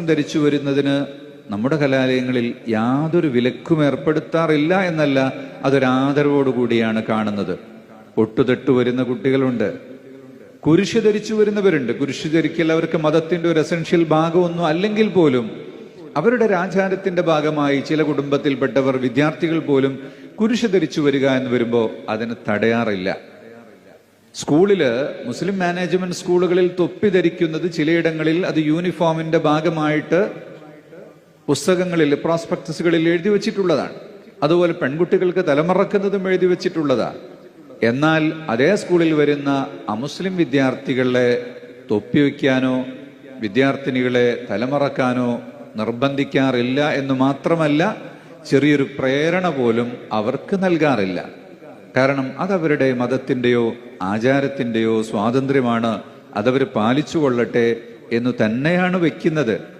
ധരിച്ചു വരുന്നതിന് നമ്മുടെ കലാലയങ്ങളിൽ യാതൊരു വിലക്കും ഏർപ്പെടുത്താറില്ല എന്നല്ല അതൊരാദരവോടുകൂടിയാണ് കാണുന്നത്. ഒട്ടുതെട്ടു വരുന്ന കുട്ടികളുണ്ട്. കുരിശ് ധരിച്ചു വരുന്നവരുണ്ട്. കുരിശ് ധരിക്കൽ അവർക്ക് മതത്തിന്റെ ഒരു എസൻഷ്യൽ ഭാഗമൊന്നും അല്ലെങ്കിൽ പോലും അവരുടെ രാജാരത്തിന്റെ ഭാഗമായി ചില കുടുംബത്തിൽപ്പെട്ടവർ വിദ്യാർത്ഥികൾ പോലും കുരിശ് ധരിച്ചു വരിക എന്ന് വരുമ്പോൾ അതിന് തടയാറില്ല. സ്കൂളിൽ മുസ്ലിം മാനേജ്മെന്റ് സ്കൂളുകളിൽ തൊപ്പി ധരിക്കുന്നത് ചിലയിടങ്ങളിൽ അത് യൂണിഫോമിന്റെ ഭാഗമായിട്ട് പുസ്തകങ്ങളിൽ പ്രോസ്പെക്ടസുകളിൽ എഴുതി വെച്ചിട്ടുള്ളതാണ്. അതുപോലെ പെൺകുട്ടികൾക്ക് തലമറക്കുന്നതും എഴുതി വെച്ചിട്ടുള്ളതാണ്. എന്നാൽ അതേ സ്കൂളിൽ വരുന്ന അമുസ്ലിം വിദ്യാർത്ഥികളെ തൊപ്പി വയ്ക്കാനോ വിദ്യാർത്ഥിനികളെ തലമറക്കാനോ നിർബന്ധിക്കാറില്ല എന്ന് മാത്രമല്ല ചെറിയൊരു പ്രേരണ പോലും അവർക്ക് നൽകാറില്ല. കാരണം അതവരുടെ മതത്തിന്റെയോ ആചാരത്തിന്റെയോ സ്വാതന്ത്ര്യമാണ് അതവർ പാലിച്ചു കൊള്ളട്ടെ എന്ന് തന്നെയാണ് വെക്കുന്നത്.